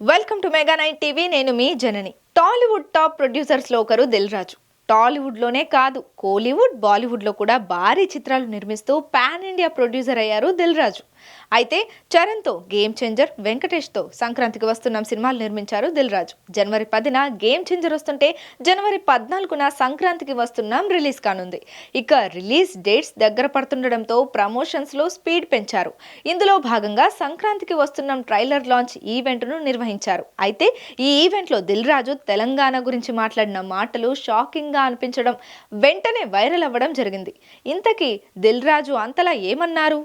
Welcome to Mega Night TV నేను మీ జనని. Tollywood top ప్రొడ్యూసర్స్లో ఒకరు దిల్ రాజు. టాలీవుడ్లోనే కాదు కోలీవుడ్ బాలీవుడ్లో కూడా భారీ చిత్రాలు నిర్మిస్తూ పాన్ ఇండియా ప్రొడ్యూసర్ అయ్యారు దిల్ రాజు. అయితే చరణ్తో గేమ్ చేంజర్ వెంకటేష్తో సంక్రాంతికి వస్తున్నాం సినిమాలు నిర్మించారు దిల్ రాజు జనవరి పదిన గేమ్ చేంజర్ వస్తుంటే జనవరి పద్నాలుగున సంక్రాంతికి వస్తున్నాం రిలీజ్ కానుంది. ఇక రిలీజ్ డేట్స్ దగ్గర పడుతుండడంతో ప్రమోషన్స్లో స్పీడ్ పెంచారు. ఇందులో భాగంగా సంక్రాంతికి వస్తున్నాం ట్రైలర్ లాంచ్ ఈవెంట్ను నిర్వహించారు. అయితే ఈ ఈవెంట్లో దిల్ రాజు తెలంగాణ గురించి మాట్లాడిన మాటలు షాకింగ్గా అనిపించడం వెంటనే వైరల్ అవ్వడం జరిగింది. ఇంతకీ దిల్ రాజు అంతలా ఏమన్నారు?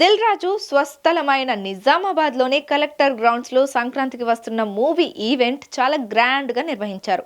దిల్ రాజు స్వస్థలమైన నిజామాబాద్లోని కలెక్టర్ గ్రౌండ్స్లో సంక్రాంతికి వస్తున్న మూవీ ఈవెంట్ చాలా గ్రాండ్గా నిర్వహించారు.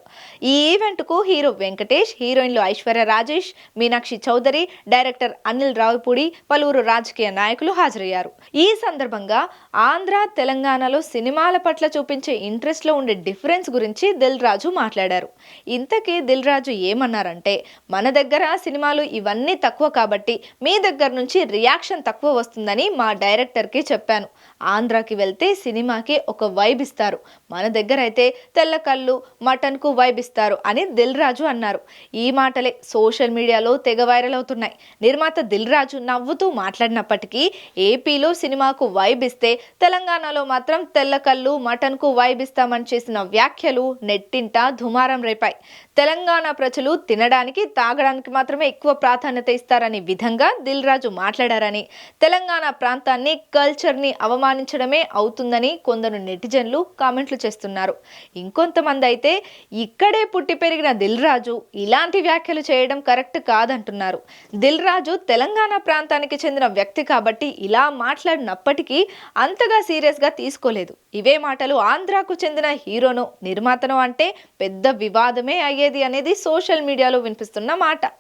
ఈ ఈవెంట్కు హీరో వెంకటేష్ హీరోయిన్లు ఐశ్వర్య రాజేష్ మీనాక్షి చౌదరి డైరెక్టర్ అనిల్ రావుపూడి పలువురు రాజకీయ నాయకులు హాజరయ్యారు. ఈ సందర్భంగా ఆంధ్ర తెలంగాణలో సినిమాల పట్ల చూపించే ఇంట్రెస్ట్లో ఉండే డిఫరెన్స్ గురించి దిల్ రాజు మాట్లాడారు. ఇంతకీ దిల్ రాజు ఏమన్నారంటే మన దగ్గర సినిమాలు ఇవన్నీ తక్కువ కాబట్టి మీ దగ్గర నుంచి రియాక్షన్ తక్కువ వస్తుంది వస్తుందని మా డైరెక్టర్కి చెప్పాను. ఆంధ్రాకి వెళ్తే సినిమాకి ఒక వైబ్ ఇస్తారు. మన దగ్గర అయితే తెల్ల కళ్ళు మటన్కు వైబ్ ఇస్తారు అని దిల్ రాజు అన్నారు. ఈ మాటలే సోషల్ మీడియాలో తెగ వైరల్ అవుతున్నాయి. నిర్మాత దిల్ రాజు నవ్వుతూ మాట్లాడినప్పటికీ ఏపీలో సినిమాకు వైబ్ ఇస్తే తెలంగాణలో మాత్రం తెల్ల కళ్ళు మటన్కు వైబ్ ఇస్తామని చేసిన వ్యాఖ్యలు నెట్టింట దుమారం రేపాయి. తెలంగాణ ప్రజలు తినడానికి తాగడానికి మాత్రమే ఎక్కువ ప్రాధాన్యత ఇస్తారని విధంగా దిల్ రాజు మాట్లాడారని తెలంగాణ తెలంగాణ ప్రాంతాన్ని కల్చర్ని అవమానించడమే అవుతుందని కొందరు నెటిజన్లు కామెంట్లు చేస్తున్నారు. ఇంకొంతమంది అయితే ఇక్కడే పుట్టి పెరిగిన దిల్ రాజు ఇలాంటి వ్యాఖ్యలు చేయడం కరెక్ట్ కాదంటున్నారు. దిల్ రాజు తెలంగాణ ప్రాంతానికి చెందిన వ్యక్తి కాబట్టి ఇలా మాట్లాడినప్పటికీ అంతగా సీరియస్గా తీసుకోలేదు. ఇవే మాటలు ఆంధ్రాకు చెందిన హీరోను నిర్మాతను అంటే పెద్ద వివాదమే అయ్యేది అనేది సోషల్ మీడియాలో వినిపిస్తున్న మాట.